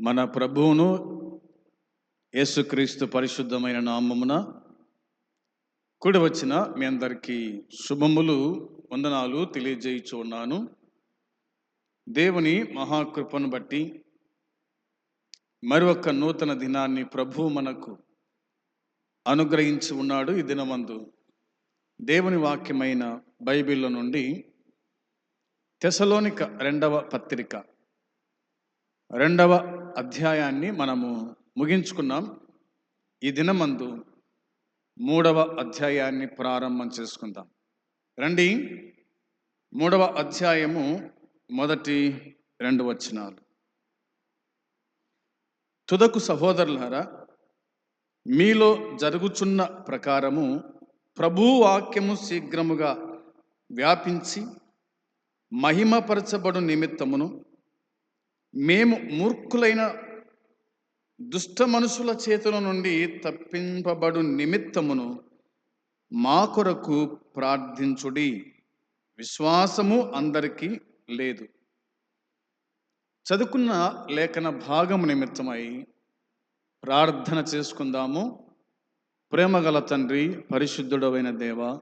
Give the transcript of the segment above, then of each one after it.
మన ప్రభువును యేసుక్రీస్తు పరిశుద్ధమైన నామమున కూడి వచ్చిన మీ అందరికీ శుభములు వందనాలు తెలియజేయచ్చు ఉన్నాను దేవుని మహాకృపను బట్టి మరొక నూతన దినాన్ని ప్రభు మనకు అనుగ్రహించి ఉన్నాడు ఈ దినమందు. దేవుని వాక్యమైన బైబిల్లో నుండి తెసలోనిక రెండవ పత్రిక రెండవ అధ్యాయాన్ని మనము ముగించుకున్నాం. ఈ దినమందు మూడవ అధ్యాయాన్ని ప్రారంభం చేసుకుందాం. రండి. మూడవ అధ్యాయము మొదటి రెండు వచనాలు. తుదకు సహోదరులారా మీలో జరుగుచున్న ప్రకారము ప్రభు వాక్యము శీఘ్రముగా వ్యాపించి మహిమపరచబడు నిమిత్తమును మేము మూర్ఖులైన దుష్ట మనుషుల చేతుల నుండి తప్పింపబడు నిమిత్తమును మా కొరకు ప్రార్థించుడి. విశ్వాసము అందరికీ లేదు. చదువుకున్న లేఖన భాగము నిమిత్తమై ప్రార్థన చేసుకుందాము. ప్రేమగల తండ్రి పరిశుద్ధుడమైన దేవ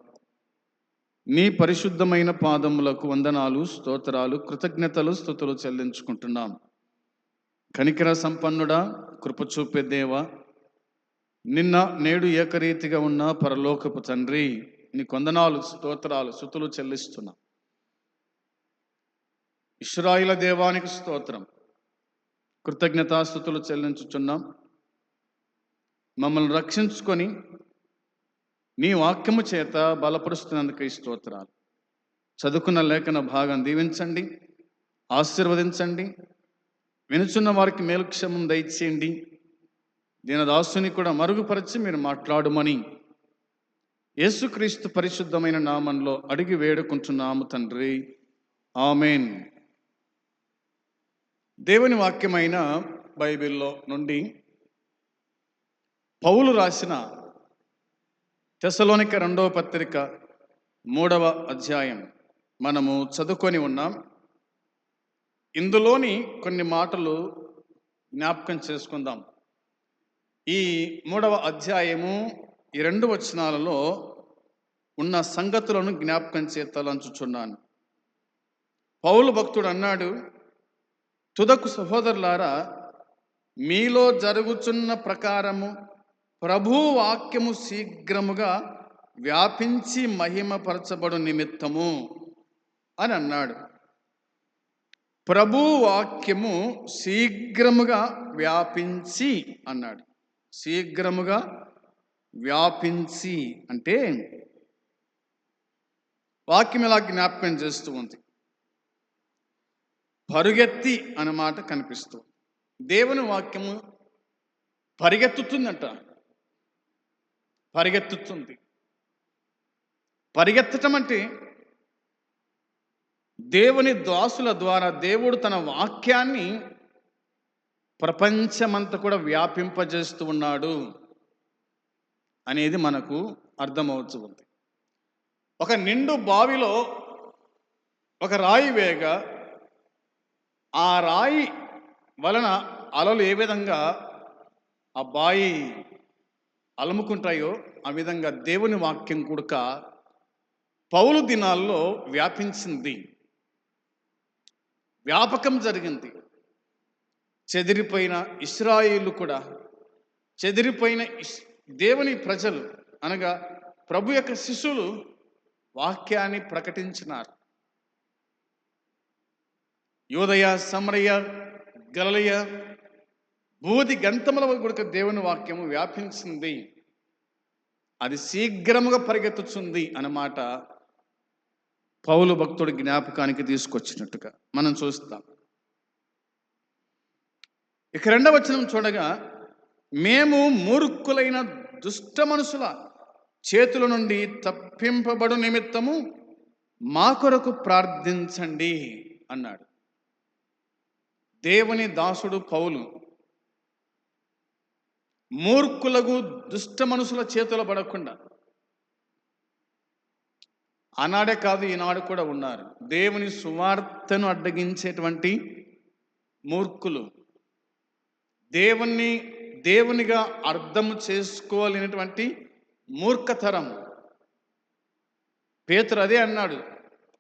నీ పరిశుద్ధమైన పాదములకు వందనాలు స్తోత్రాలు కృతజ్ఞతలు స్థుతులు చెల్లించుకుంటున్నాం. కనికర సంపన్నుడా కృపచూపే దేవ నిన్న నేడు ఏకరీతిగా ఉన్న పరలోకపు తండ్రి నీ కొందనాలు స్తోత్రాలు స్థుతులు చెల్లిస్తున్నాం. ఇష్రాయిల దేవానికి స్తోత్రం. కృతజ్ఞతాస్థుతులు చెల్లించుచున్నాం. మమ్మల్ని రక్షించుకొని నీ వాక్యము చేత బలపరుస్తున్నందుకు ఈ స్తోత్రాలు. చదువుకున్న లేఖన భాగం దీవించండి ఆశీర్వదించండి వినుచున్న వారికి మేలుక్షమం దయచేయండి. దీనదాసుని కూడా మరుగుపరిచి మీరు మాట్లాడుమని యేసుక్రీస్తు పరిశుద్ధమైన నామంలో అడిగి వేడుకుంటున్నాము తండ్రి. ఆమెన్. దేవుని వాక్యమైన బైబిల్లో నుండి పౌలు రాసిన తెసలోనిక రెండవ పత్రిక మూడవ అధ్యాయం. మనము చదువుకొని ఉన్నాం. ఇందులోని కొన్ని మాటలు జ్ఞాపకం చేసుకుందాం. ఈ మూడవ అధ్యాయము ఈ రెండు వచనాలలో ఉన్న సంగతులను జ్ఞాపకం చేతలంచుచున్నాను. పౌలు భక్తుడు అన్నాడు తుదకు సహోదరులారా మీలో జరుగుచున్న ప్రకారము ప్రభు వాక్యము శీఘ్రముగా వ్యాపించి మహిమపరచబడు నిమిత్తము అని అన్నాడు. ప్రభు వాక్యము శీఘ్రముగా వ్యాపించి అన్నాడు. శీఘ్రముగా వ్యాపించి అంటే వాక్యం ఇలా జ్ఞాపకం చేస్తూ ఉంది? పరుగెత్తి అన్నమాట కనిపిస్తుంది దేవుని వాక్యము పరిగెత్తుతుందంట. పరిగెత్తుతుంది. పరిగెత్తటం అంటే దేవుని దాసుల ద్వారా దేవుడు తన వాక్యాన్ని ప్రపంచమంతా కూడా వ్యాపింపజేస్తూ ఉన్నాడు అనేది మనకు అర్థమవుతూ ఉంది. ఒక నిండు బావిలో ఒక రాయి వేగ ఆ రాయి వలన అలలు ఏ విధంగా ఆ బాయి అలుముకుంటాయో ఆ విధంగా దేవుని వాక్యం కూడక పౌలు దినాల్లో వ్యాపించింది. వ్యాపకం జరిగింది. చెదిరిపోయిన ఇస్రాయిలు కూడా చెదిరిపోయిన దేవుని ప్రజలు అనగా ప్రభు యొక్క శిశువులు వాక్యాన్ని ప్రకటించినారు. యోదయ సమరయ గలలయ భూది గంతముల గుడక దేవుని వాక్యము వ్యాపించింది. అది శీఘ్రముగా పరిగెత్తుచుంది అన్నమాట పౌలు భక్తుడి జ్ఞాపకానికి తీసుకొచ్చినట్టుగా మనం చూస్తాం. ఇక రెండవ వచనం చూడగా మేము మూర్ఖులైన దుష్ట మనుషుల చేతుల నుండి తప్పింపబడు నిమిత్తము మా కొరకు ప్రార్థించండి అన్నాడు. దేవుని దాసుడు పౌలు మూర్ఖులకు దుష్ట మనుషుల చేతిలో పడకుండా. ఆనాడే కాదు ఈనాడు కూడా ఉన్నారు. దేవుని సువార్తను అడ్డగించేటువంటి మూర్ఖులు. దేవుణ్ణి దేవునిగా అర్థం చేసుకోలేనటువంటి మూర్ఖతరం. పేతురు అదే అన్నాడు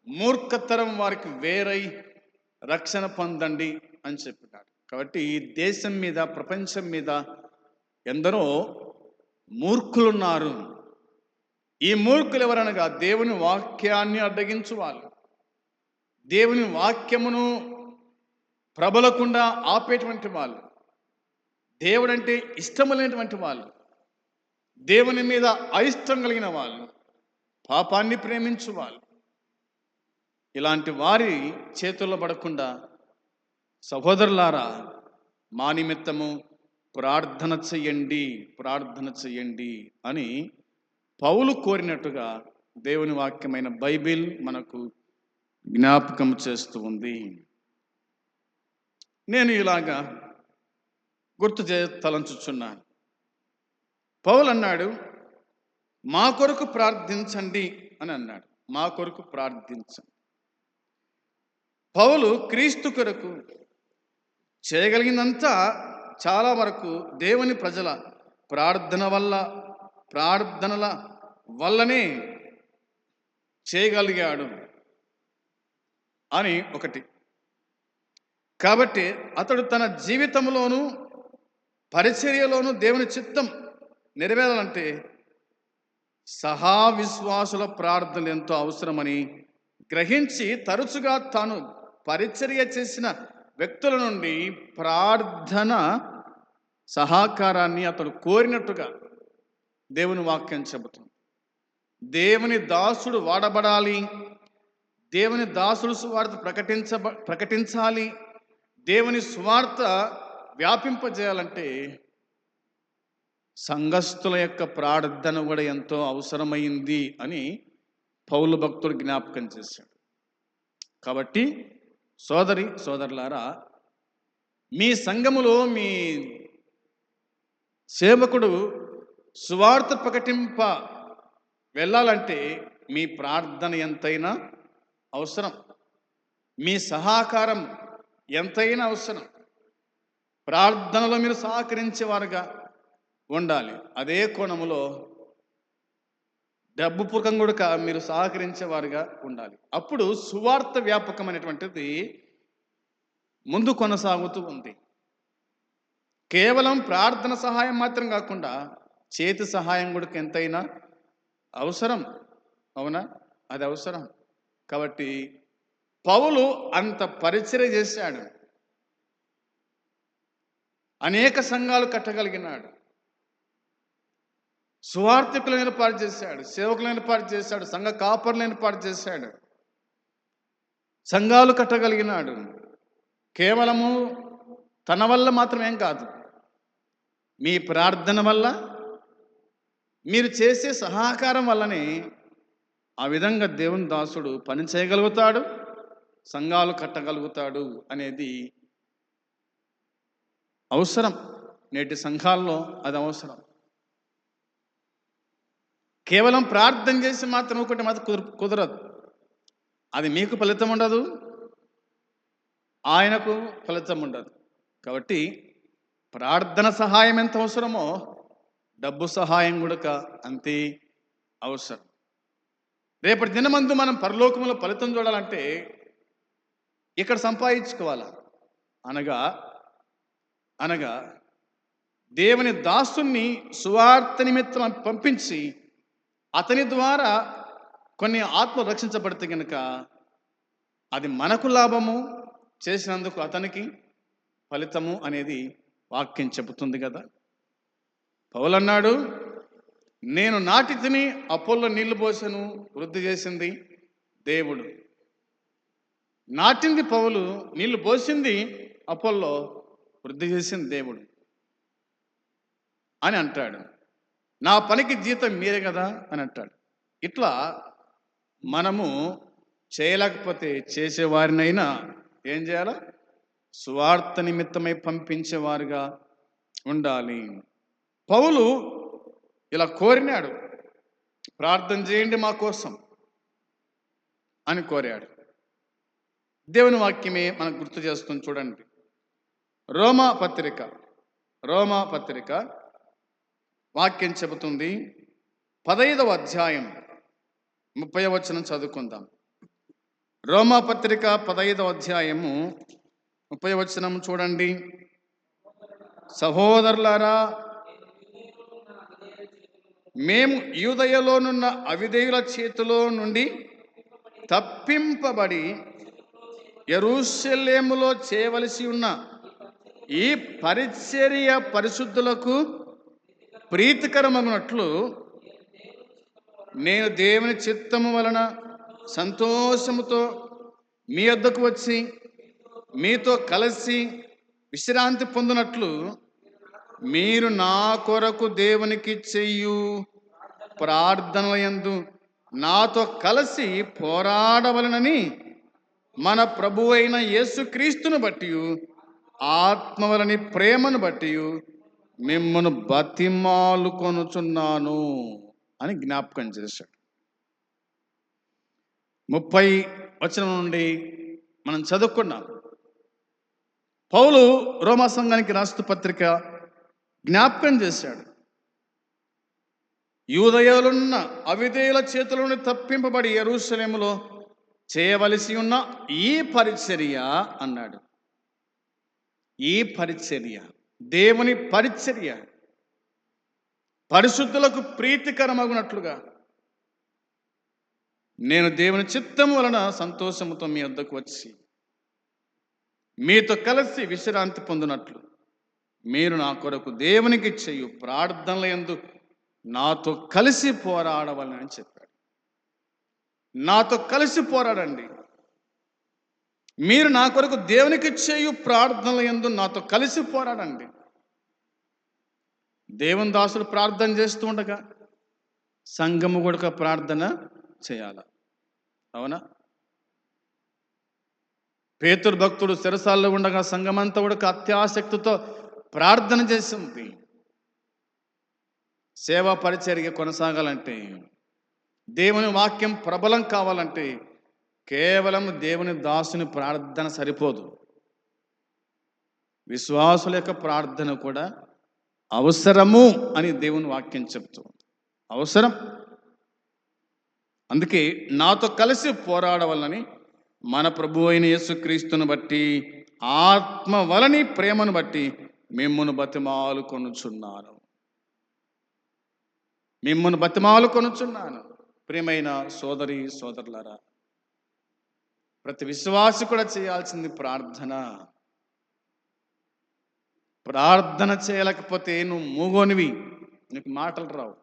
మూర్ఖతరం వారికి వేరై రక్షణ పొందండి అని చెప్పినాడు. కాబట్టి ఈ దేశం మీద ప్రపంచం మీద ఎందరో మూర్ఖులున్నారు. ఈ మూర్ఖులు ఎవరనగా దేవుని వాక్యాన్ని అడ్డగించు వాళ్ళు. దేవుని వాక్యమును ప్రబలకుండా ఆపేటువంటి వాళ్ళు. దేవుడంటే ఇష్టం లేనటువంటి వాళ్ళు. దేవుని మీద అయిష్టం కలిగిన వాళ్ళు. పాపాన్ని ప్రేమించు వాళ్ళు. ఇలాంటి వారి చేతుల్లో పడకుండా సహోదరులారా మా నిమిత్తము ప్రార్థన చెయ్యండి ప్రార్థన చెయ్యండి అని పౌలు కోరినట్టుగా దేవుని వాక్యమైన బైబిల్ మనకు జ్ఞాపకం చేస్తూ ఉంది. నేను ఇలాగా గుర్తు చే తలంచుచున్నాను. పౌలు అన్నాడు మా కొరకు ప్రార్థించండి అని అన్నాడు. మా కొరకు ప్రార్థించండి పౌలు క్రీస్తు కొరకు చేయగలిగినంత చాలా వరకు దేవుని ప్రజల ప్రార్థన వల్ల ప్రార్థనల వల్లనే చేయగలిగాడు అని ఒకటి. కాబట్టి అతడు తన జీవితంలోనూ పరిచర్యలోనూ దేవుని చిత్తం నెరవేరాలంటే సహా విశ్వాసుల ప్రార్థనలు ఎంతో అవసరమని గ్రహించి తరచుగా తాను పరిచర్య చేసిన వ్యక్తుల నుండి ప్రార్థన సహకారాన్ని అతడు కోరినట్టుగా దేవుని వాక్యం చెబుతుంది. దేవుని దాసుడు వాడబడాలి. దేవుని దాసుడు సువార్త ప్రకటించబ ప్రకటించాలి. దేవుని సువార్త వ్యాపింపజేయాలంటే సంఘస్థుల యొక్క ప్రార్థన కూడా ఎంతో అవసరమైంది అని పౌలు భక్తుడు జ్ఞాపకం చేశాడు. కాబట్టి సోదరి సోదరులారా మీ సంఘములో మీ సేవకుడు సువార్త ప్రకటింప వెళ్ళాలంటే మీ ప్రార్థన ఎంతైనా అవసరం. మీ సహకారం ఎంతైనా అవసరం. ప్రార్థనలో మీరు సహకరించేవారుగా ఉండాలి. అదే కోణములో డబ్బు పూర్వకం కూడా మీరు సహకరించేవారుగా ఉండాలి. అప్పుడు సువార్త వ్యాపకం అనేటువంటిది ముందు కొనసాగుతూ ఉంది. కేవలం ప్రార్థన సహాయం మాత్రం కాకుండా చేతి సహాయం కూడా ఎంతైనా అవసరం. అవునా? అది అవసరం. కాబట్టి పౌలు అంత పరిచయం చేశాడు. అనేక సంఘాలు కట్టగలిగినాడు. సువార్థికులను ఏర్పాటు చేశాడు సేవకులను ఏర్పాటు చేశాడు సంఘ కాపర్లను ఏర్పాటు చేశాడు. సంఘాలు కట్టగలిగినాడు. కేవలము తన వల్ల మాత్రమేం కాదు. మీ ప్రార్థన వల్ల మీరు చేసే సహకారం వల్లనే ఆ విధంగా దేవుని దాసుడు పని చేయగలుగుతాడు సంఘాలు కట్టగలుగుతాడు అనేది అవసరం. నేటి సంఘాల్లో అది అవసరం. కేవలం ప్రార్థన చేసి మాత్రం ఒకటి మాత్రం కుదు కుదరదు. అది మీకు ఫలితం ఉండదు. ఆయనకు ఫలితం ఉండదు. కాబట్టి ప్రార్థన సహాయం ఎంత అవసరమో డబ్బు సహాయం కూడా అంతే అవసరం. రేపటి దినమందు మనం పరలోకంలో ఫలితం చూడాలంటే ఇక్కడ సంపాదించుకోవాలా? అనగా అనగా దేవుని దాసుని సువార్త నిమిత్తం పంపించి అతని ద్వారా కొన్ని ఆత్మ రక్షించబడితే కనుక అది మనకు లాభము చేసినందుకు అతనికి ఫలితము అనేది వాక్యం చెబుతుంది కదా. పౌలన్నాడు నేను నాటి తిని అపోల్లో నీళ్ళు పోసాను వృద్ధి చేసింది దేవుడు. నాటింది పౌలు నీళ్ళు పోసింది అపోల్లో వృద్ధి చేసింది దేవుడు అని అంటాడు. నా పనికి జీతం మీరే కదా అని అంటాడు. ఇట్లా మనము చేయలేకపోతే చేసేవారినైనా ఏం చేయాలా? సువార్త నిమిత్తమై పంపించేవారుగా ఉండాలి. పౌలు ఇలా కోరినాడు. ప్రార్థన చేయండి మా కోసం అని కోరాడు. దేవుని వాక్యమే మనకు గుర్తు చేస్తుంది చూడండి. రోమా పత్రిక రోమా పత్రిక వాక్యం చెబుతుంది పదైదవ అధ్యాయం ముప్పై వచనం చదువుకుందాం. రోమాపత్రిక పదైదవ అధ్యాయము ముప్పై వచనం చూడండి. సహోదరులారా మేము యూదయలోనున్న అవిధేయుల చేతిలో నుండి తప్పింపబడి ఎరుషలేములో చేయవలసి ఉన్న ఈ పరిచర్య పరిశుద్ధులకు ప్రీతికరమగునట్లు నేను దేవుని చిత్తము వలన సంతోషముతో మీ వద్దకు వచ్చి మీతో కలిసి విశ్రాంతి పొందినట్లు మీరు నా కొరకు దేవునికి చెయ్యు ప్రార్థనలయందు నాతో కలిసి పోరాడవలనని మన ప్రభు అయిన యేసుక్రీస్తును బట్టి ఆత్మవలని ప్రేమను బట్టి మిమ్మను బతిమాలు కొనుచున్నాను అని జ్ఞాపకం చేశాడు. ముప్పై వచనం నుండి మనం చదువుకున్నాం. పౌలు రోమా సంఘానికి రాస్తు పత్రిక జ్ఞాపకం చేశాడు. యూదయాలున్న అవిధేయుల చేతుల తప్పింపబడి ఎరుసలేములో చేయవలసి ఉన్న ఈ పరిచర్య అన్నాడు. ఈ పరిచర్య దేవుని పరిచర్య పరిశుద్ధులకు ప్రీతికరమగునట్లుగా నేను దేవుని చిత్తం వలన సంతోషముతో మీ వద్దకు వచ్చి మీతో కలిసి విశ్రాంతి పొందినట్లు మీరు నా కొరకు దేవునికి చెయ్యు ప్రార్థనల ఎందు నాతో కలిసి పోరాడవాలని చెప్పాడు. నాతో కలిసి పోరాడండి. మీరు నా కొరకు దేవునికి చేయు ప్రార్థనల ఎందు నాతో కలిసి పోరాడండి. దేవుని దాసుడు ప్రార్థన చేస్తూ ఉండగా సంఘము కొడుక ప్రార్థన చేయాల. అవునా? పేతురు భక్తుడు శిరసాల్లో ఉండగా సంఘమంతా కూడా అత్యాసక్తితో ప్రార్థన చేసింది. సేవా పరిచర్య కొనసాగాలంటే దేవుని వాక్యం ప్రబలం కావాలంటే కేవలం దేవుని దాసుని ప్రార్థన సరిపోదు. విశ్వాసుల యొక్క ప్రార్థన కూడా అవసరము అని దేవుని వాక్యం చెప్తూ అవసరం. అందుకే నాతో కలిసి పోరాడవలని మన ప్రభు అయిన యేసుక్రీస్తుని బట్టి ఆత్మ వలని ప్రేమను బట్టి మిమ్మును బతిమాలు కొనుచున్నాను. మిమ్మల్ని బతిమాలు కొనుచున్నాను. ప్రియమైన సోదరి సోదరులారా ప్రతి విశ్వాసి కూడా చేయాల్సింది ప్రార్థన. ప్రార్థన చేయలేకపోతే నువ్వు మూగోనివి. నీకు మాటలు రావు.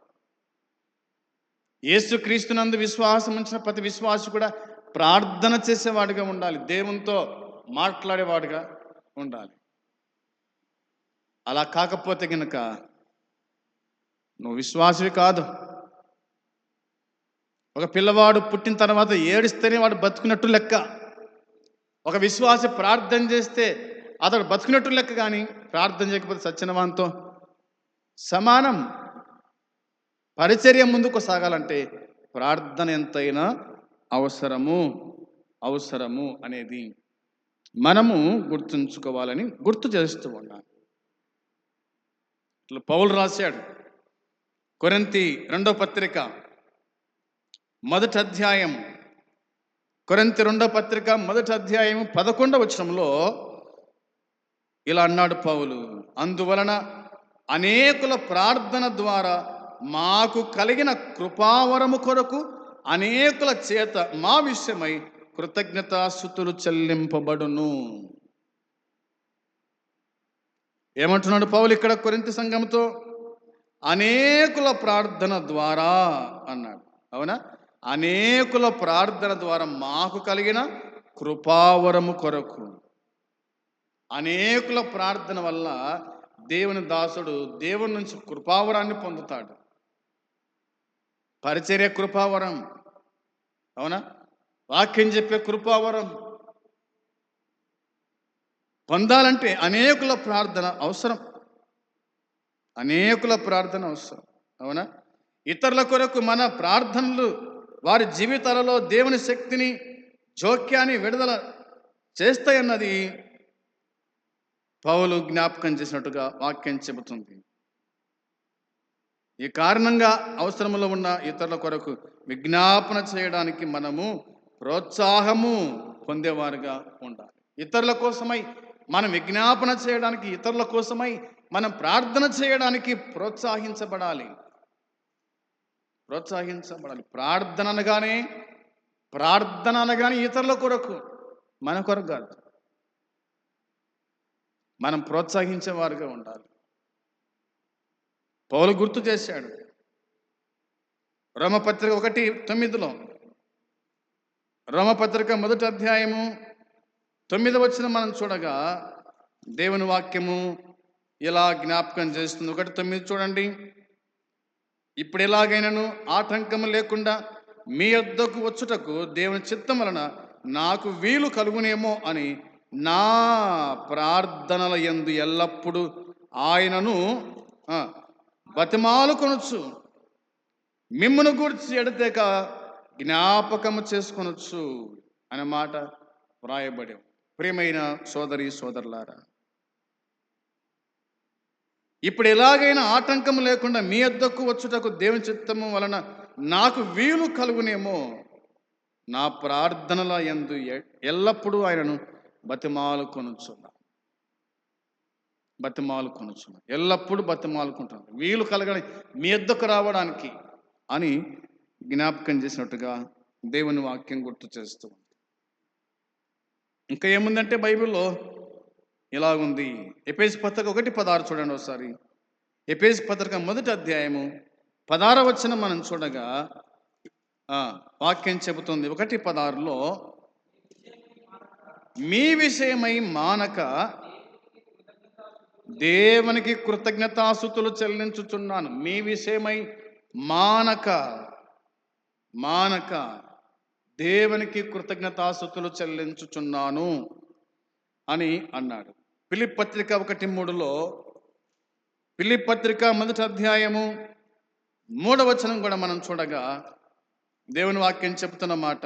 యేసుక్రీస్తునందు విశ్వాసం ఉంచిన ప్రతి విశ్వాసి కూడా ప్రార్థన చేసేవాడిగా ఉండాలి. దేవునితో మాట్లాడేవాడిగా ఉండాలి. అలా కాకపోతే గనుక నువ్వు విశ్వాసవి కాదు. ఒక పిల్లవాడు పుట్టిన తర్వాత ఏడిస్తేనే వాడు బతుకున్నట్టు లెక్క. ఒక విశ్వాసి ప్రార్థన చేస్తే అతడు బతుకున్నట్టు లెక్క కానీ ప్రార్థన చేయకపోతే సత్యనవాన్తో సమానం. పరిచర్య ముందుకు సాగాలంటే ప్రార్థన ఎంతైనా అవసరము అవసరము అనేది మనము గుర్తుంచుకోవాలని గుర్తు చేస్తూ ఉన్నాం ఇట్లా పౌలు రాశాడు కొరంతి రెండో పత్రిక మొదటి అధ్యాయం. కొరింతి రెండో పత్రిక మొదటి అధ్యాయం పదకొండవ వచనంలో ఇలా అన్నాడు పౌలు అందువలన అనేకుల ప్రార్థన ద్వారా మాకు కలిగిన కృపావరము కొరకు అనేకుల చేత మా విషయమై కృతజ్ఞతాస్థుతులు చెల్లింపబడును. ఏమంటున్నాడు పౌలు ఇక్కడ కొరింత సంఘంతో అనేకుల ప్రార్థన ద్వారా అన్నాడు. అవునా? అనేకుల ప్రార్థన ద్వారా మాకు కలిగిన కృపావరము కొరకు. అనేకుల ప్రార్థన వల్ల దేవుని దాసుడు దేవుని నుంచి కృపావరాన్ని పొందుతాడు. పరిచర్య కృపావరం. అవునా? వాక్యం చెప్పే కృపావరం. పొందాలంటే అనేకుల ప్రార్థన అవసరం. అనేకుల ప్రార్థన అవసరం. అవునా? ఇతరుల కొరకు మన ప్రార్థనలు వారి జీవితాలలో దేవుని శక్తిని జోక్యాన్ని విడుదల చేస్తాయన్నది పౌలు జ్ఞాపకం చేసినట్టుగా వాక్యం చెబుతుంది. ఈ కారణంగా అవసరములో ఉన్న ఇతరుల కొరకు విజ్ఞాపన చేయడానికి మనము ప్రోత్సాహము పొందేవారుగా ఉండాలి. ఇతరుల కోసమై మనం విజ్ఞాపన చేయడానికి ఇతరుల కోసమై మనం ప్రార్థన చేయడానికి ప్రోత్సహించబడాలి. ప్రోత్సహించబడాలి. ప్రార్థన అనగానే ప్రార్థన అనగానే ఇతరుల కొరకు మన కొరకు కాదు. మనం ప్రోత్సహించేవారుగా ఉండాలి. పౌలు గుర్తు చేశాడు. రోమపత్రిక ఒకటి తొమ్మిదిలో. రోమపత్రిక మొదటి అధ్యాయము తొమ్మిది వచ్చిన మనం చూడగా దేవుని వాక్యము ఇలా జ్ఞాపకం చేస్తుంది. ఒకటి తొమ్మిది చూడండి. ఇప్పుడు ఎలాగైనాను ఆటంకము లేకుండా మీ వద్దకు వచ్చుటకు దేవుని చిత్తం వలన నాకు వీలు కలుగునేమో అని నా ప్రార్థనల యందు ఎల్లప్పుడూ ఆయనను బతిమాలు బతిమాలుకొనొచ్చు మిమ్మును గూర్చి ఎడతేక జ్ఞాపకము చేసుకొనొచ్చు అనే మాట వ్రాయబడి ప్రియమైన సోదరి సోదరులారా ఇప్పుడు ఎలాగైనా ఆటంకం లేకుండా మీ వద్దకు వచ్చుటకు దేవుని చిత్తము వలన నాకు వీలు కలుగునేమో నా ప్రార్థనల ఎందు ఎల్లప్పుడూ ఆయనను బతిమాలు కొనుచున్నా బతిమాలు కొనుచున్నా ఎల్లప్పుడూ బతిమాలుకుంటాను వీలు కలగని మీ అద్దకు రావడానికి అని జ్ఞాపకం చేసినట్టుగా దేవుని వాక్యం గుర్తు చేస్తూ ఉంది. ఇంకా ఏముందంటే బైబిల్లో ఇలాగుంది. ఎపేజ్ పత్రిక ఒకటి పదహారు చూడండి ఒకసారి. ఎపేజ్ పత్రిక మొదటి అధ్యాయము పదహార వచ్చిన మనం చూడగా వాక్యం చెబుతుంది. ఒకటి పదహారులో మీ విషయమై మానక దేవునికి కృతజ్ఞతాసుతులు చెల్లించుచున్నాను. మీ విషయమై మానక మానక దేవునికి కృతజ్ఞతాసుతులు చెల్లించుచున్నాను అని అన్నాడు. పిలిప్ పత్రిక ఒకటి మూడులో పిలిప్ పత్రిక మొదటి అధ్యాయము మూడవచనం కూడా మనం చూడగా దేవుని వాక్యం చెప్తున్న మాట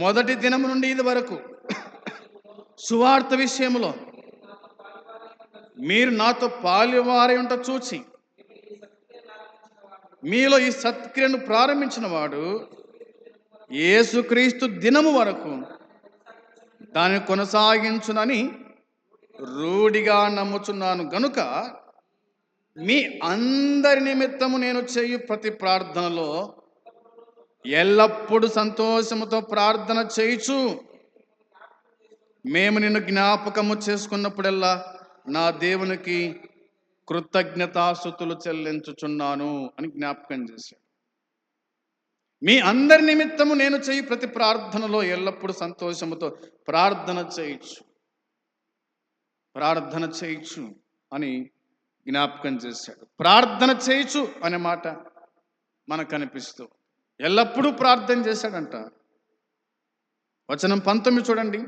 మొదటి దినము నుండి ఇది వరకు సువార్త విషయములో మీరు నాతో పాల్యవారి ఉంట చూచి మీలో ఈ సత్క్రియను ప్రారంభించిన వాడు యేసుక్రీస్తు దినము వరకు దాన్ని కొనసాగించునని రూఢిగా నమ్ముచున్నాను. గనుక మీ అందరి నిమిత్తము నేను చేయు ప్రతి ప్రార్థనలో ఎల్లప్పుడూ సంతోషముతో ప్రార్థన చేయుచు. మేము నిన్ను జ్ఞాపకము చేసుకున్నప్పుడల్లా నా దేవునికి కృతజ్ఞతాసుతులు చెల్లించుచున్నాను అని జ్ఞాపకం చేశాడు. మీ అందరి నిమిత్తము నేను చేయి ప్రతి ప్రార్థనలో ఎల్లప్పుడూ సంతోషముతో ప్రార్థన చేయొచ్చు. ప్రార్థన చేయొచ్చు అని జ్ఞాపకం చేశాడు. ప్రార్థన చేయొచ్చు అనే మాట మనకు కనిపిస్తూ ఎల్లప్పుడూ ప్రార్థన చేశాడంట. వచనం పంతొమ్మిది చూడండి.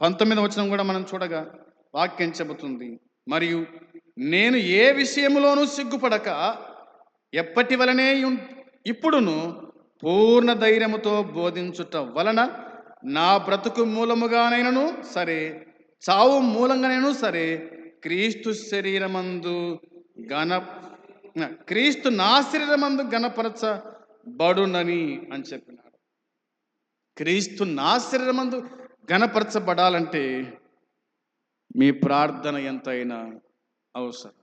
పంతొమ్మిది వచనం కూడా మనం చూడగా వాక్యం చెబుతుంది. మరియు నేను ఏ విషయంలోనూ సిగ్గుపడక ఎప్పటి వలనే ఉం- ఇప్పుడును పూర్ణ ధైర్యముతో బోధించుట వలన నా బ్రతుకు మూలముగానైనను సరే చావు మూలంగానైనా సరే క్రీస్తు శరీరమందు గణ క్రీస్తు నా శరీరమందు గణపరచబడునని అని చెప్పినాడు క్రీస్తు నా శరీరమందు గణపరచబడాలంటే మీ ప్రార్థన ఎంతైనా అవసరం.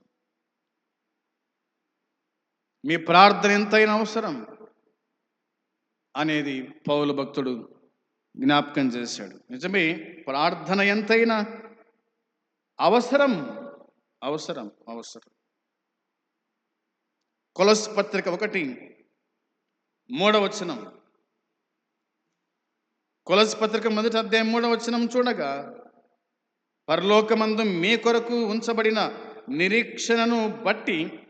మీ ప్రార్థన ఎంతైనా అవసరం అనేది పౌలు భక్తుడు జ్ఞాపకం చేశాడు. నిజమే ప్రార్థన ఎంతైనా అవసరం అవసరం అవసరం. కొలస్ పత్రిక ఒకటి మూడవచనం కొలస్ పత్రిక మొదటి అధ్యాయం మూడవచనం చూడగా పరలోకమందు మీ కొరకు ఉంచబడిన నిరీక్షణను బట్టి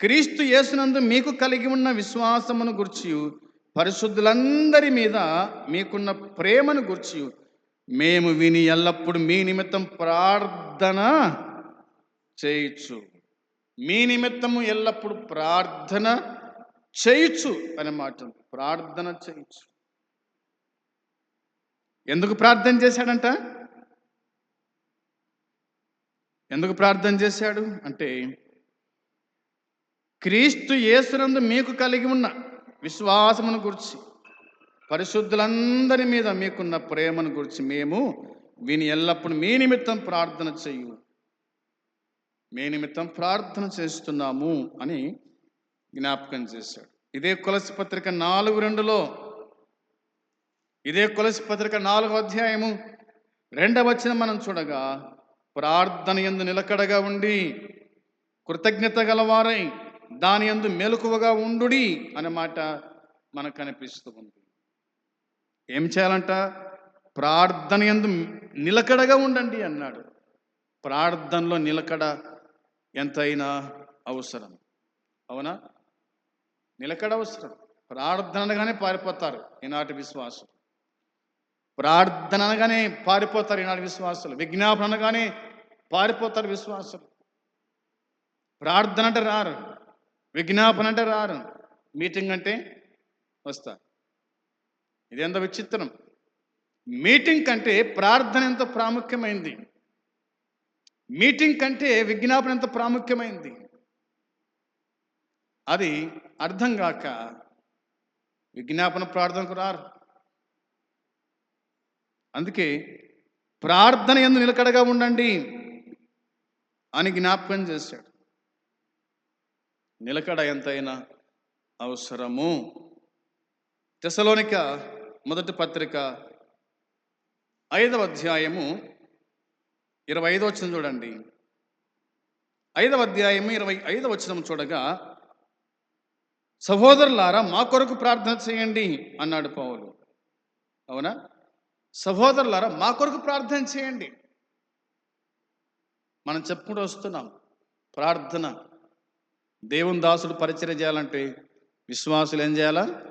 క్రీస్తు యేసునందు మీకు కలిగి ఉన్న విశ్వాసమును గుర్చి పరిశుద్ధులందరి మీద మీకున్న ప్రేమను గుర్చి మేము విని ఎల్లప్పుడు మీ నిమిత్తం ప్రార్థన చేయొచ్చు మీ నిమిత్తము ఎల్లప్పుడు ప్రార్థన చేయొచ్చు అనే మాట. ప్రార్థన చేయొచ్చు ఎందుకు ప్రార్థన చేశాడంట? ఎందుకు ప్రార్థన చేశాడు? అంటే క్రీస్తు యేసునందు మీకు కలిగి ఉన్న విశ్వాసమును గురించి పరిశుద్ధులందరి మీద మీకున్న ప్రేమను గురించి మేము వీని ఎల్లప్పుడూ మీ నిమిత్తం ప్రార్థన చెయ్యు మీ నిమిత్తం ప్రార్థన చేస్తున్నాము అని జ్ఞాపకం చేశాడు. ఇదే కొలసి పత్రిక నాలుగు రెండులో ఇదే కొలసి పత్రిక నాలుగో అధ్యాయము రెండవ మనం చూడగా ప్రార్థన ఎందు నిలకడగా ఉండి కృతజ్ఞత గలవారై దాని ఎందు మెలకువగా ఉండుడి అనే మాట మనకు కనిపిస్తూ ఉంది. ఏం చేయాలంట? ప్రార్థన ఎందు నిలకడగా ఉండండి అన్నాడు. ప్రార్థనలో నిలకడ ఎంతైనా అవసరం. అవునా? నిలకడ అవసరం. ప్రార్థన అనగానే పారిపోతారు ఈనాటి విశ్వాసం ప్రార్థన అనగానే పారిపోతారు ఈనాటి విశ్వాసులు. విజ్ఞాపన అనగానే పారిపోతారు విశ్వాసులు. ప్రార్థన అంటే రారు. విజ్ఞాపన అంటే రారు. మీటింగ్ అంటే వస్తారు ఇదెంత విచిత్రం. మీటింగ్ కంటే ప్రార్థన ఎంత ప్రాముఖ్యమైంది? మీటింగ్ కంటే విజ్ఞాపన ఎంత ప్రాముఖ్యమైంది? అది అర్థం కాక విజ్ఞాపన ప్రార్థనకు రారు. అందుకే ప్రార్థన ఎందు నిలకడగా ఉండండి అని జ్ఞాపకం చేశాడు. నిలకడ ఎంతైనా అవసరము. తెసలోనిక మొదటి పత్రిక ఐదవ అధ్యాయము ఇరవై ఐదు వచ్చిన చూడండి. ఐదవ అధ్యాయము ఇరవై ఐదవ వచనం చూడగా సహోదరులారా మా కొరకు ప్రార్థన చేయండి అన్నాడు పౌలు. అవునా? సహోదరులారా మా కొరకు ప్రార్థన చేయండి. మనం చెప్పుకుంటూ వస్తున్నాం ప్రార్థన దేవుని దాసుడు పరిచయం చేయాలంటే విశ్వాసులు ఏం చేయాలా?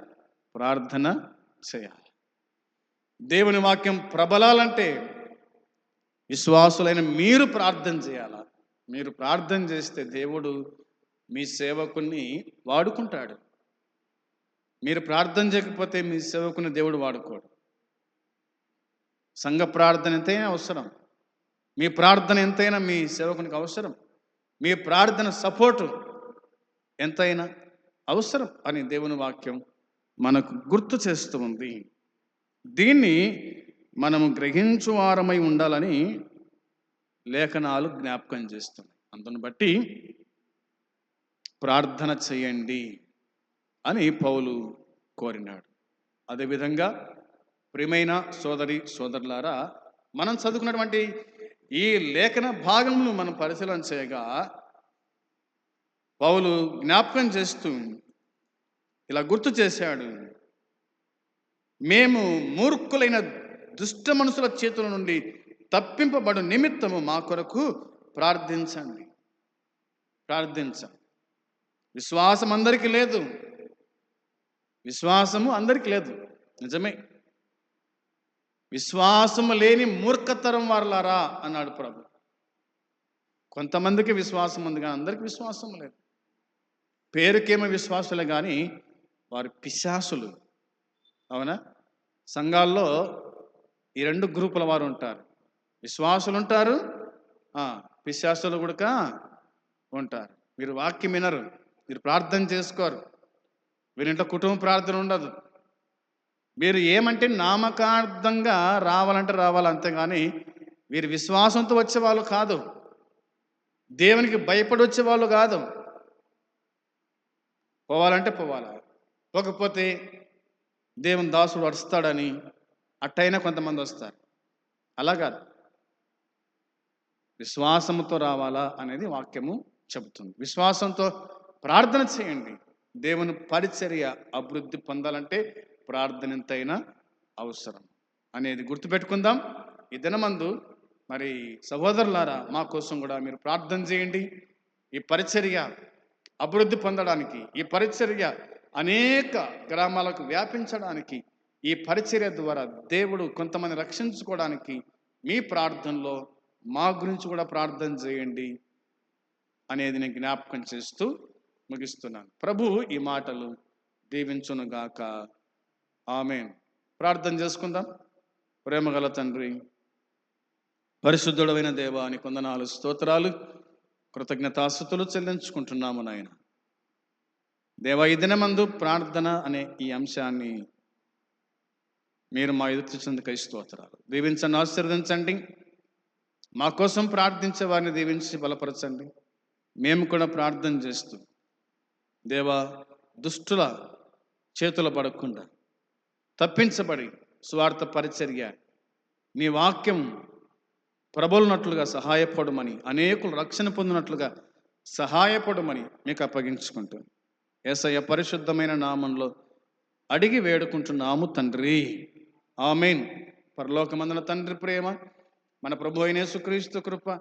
ప్రార్థన చేయాలి. దేవుని వాక్యం ప్రబలాలంటే విశ్వాసులైన మీరు ప్రార్థన చేయాలా? మీరు ప్రార్థన చేస్తే దేవుడు మీ సేవకుని వాడుకుంటాడు. మీరు ప్రార్థన చేయకపోతే మీ సేవకుని దేవుడు వాడుకోడు. సంఘ ప్రార్థన ఎంతైనా అవసరం. మీ ప్రార్థన ఎంతైనా మీ సేవకునికి అవసరం. మీ ప్రార్థన సపోర్టు ఎంతైనా అవసరం అని దేవుని వాక్యం మనకు గుర్తు చేస్తూ ఉంది. దీన్ని మనము గ్రహించువారమై ఉండాలని లేఖనాలు జ్ఞాపకం చేస్తున్నాయి. అందును బట్టి ప్రార్థన చేయండి అని పౌలు కోరినాడు. అదేవిధంగా ప్రియమైన సోదరి సోదరులారా మనం చదువుకున్నటువంటి ఈ లేఖన భాగమును మనం పరిశీలన చేయగా పౌలు జ్ఞాపకం చేస్తూ ఇలా గుర్తు చేశాడు మేము మూర్ఖులైన దుష్ట మనుషుల చేతుల నుండి తప్పింపబడు నిమిత్తము మా కొరకు ప్రార్థించండి. ప్రార్థించండి విశ్వాసం అందరికీ లేదు. విశ్వాసము అందరికీ లేదు. నిజమే. విశ్వాసము లేని మూర్ఖతరం వారలారా అన్నాడు ప్రభు. కొంతమందికి విశ్వాసం ఉంది కానీ అందరికీ విశ్వాసం లేదు. పేరుకేమో విశ్వాసులే కానీ వారు పిశాసులు. అవునా? సంఘాల్లో ఈ రెండు గ్రూపుల వారు ఉంటారు. విశ్వాసులు ఉంటారు పిశాసులు కూడా ఉంటారు. మీరు వాక్యం వినరు. మీరు ప్రార్థన చేసుకోరు. వీరింట్లో కుటుంబ ప్రార్థన ఉండదు. మీరు ఏమంటే నామకార్థంగా రావాలంటే రావాలి అంతేగాని వీరు విశ్వాసంతో వచ్చే వాళ్ళు కాదు. దేవునికి భయపడి వచ్చేవాళ్ళు కాదు. పోవాలంటే పోవాలా? పోకపోతే దేవుని దాసుడు అరుస్తాడని అట్టయినా కొంతమంది వస్తారు. అలా కాదు. విశ్వాసముతో రావాలా అనేది వాక్యము చెబుతుంది. విశ్వాసంతో ప్రార్థన చేయండి. దేవుని పరిచర్య అభివృద్ధి పొందాలంటే ప్రార్థన ఎంతైనా అవసరం అనేది గుర్తుపెట్టుకుందాం. ఈ దినమందు మరి సహోదరులారా మా కోసం కూడా మీరు ప్రార్థన చేయండి. ఈ పరిచర్య అభివృద్ధి పొందడానికి ఈ పరిచర్య అనేక గ్రామాలకు వ్యాపించడానికి ఈ పరిచర్య ద్వారా దేవుడు కొంతమంది రక్షించుకోవడానికి మీ ప్రార్థనలో మా గురించి కూడా ప్రార్థన చేయండి అనేది నేను జ్ఞాపకం చేస్తూ ముగిస్తున్నాను. ప్రభు ఈ మాటలు దీవించునుగాక. ఆమె ప్రార్థన చేసుకుందాం. ప్రేమగల తండ్రి పరిశుద్ధుడమైన దేవానికి వందనాలు స్తోత్రాలు. కృతజ్ఞతాస్థుతులు చెల్లించుకుంటున్నాము నాయన. దేవ ఈ దినమందు ప్రార్థన అనే ఈ అంశాన్ని మీరు మా ఎదుర్కొచ్చేందుకై స్తోత్రాలు. దీవించండి ఆశీర్వదించండి. మా కోసం ప్రార్థించే వారిని దీవించి బలపరచండి. మేము కూడా ప్రార్థన చేస్తూ దేవా దుష్టుల చేతులు పడకుండా తప్పించబడి స్వార్థ పరిచర్య నీ వాక్యం ప్రబలునట్లుగా సహాయపడమని అనేకులు రక్షణ పొందినట్లుగా సహాయపడమని మీకు అప్పగించుకుంటాను ఏసయ్య పరిశుద్ధమైన నామంలో అడిగి వేడుకుంటున్నాము తండ్రి. ఆమెన్. పరలోకమందున తండ్రి ప్రేమ మన ప్రభు అయిన సుక్రీస్తు కృప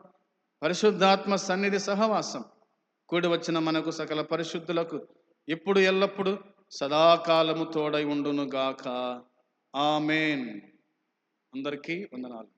పరిశుద్ధాత్మ సన్నిధి సహవాసం కూడి వచ్చిన మనకు సకల పరిశుద్ధులకు ఇప్పుడు ఎల్లప్పుడు సదాకాలము తోడై ఉండును గాక ఆమెన్. అందరికీ వందనాలు.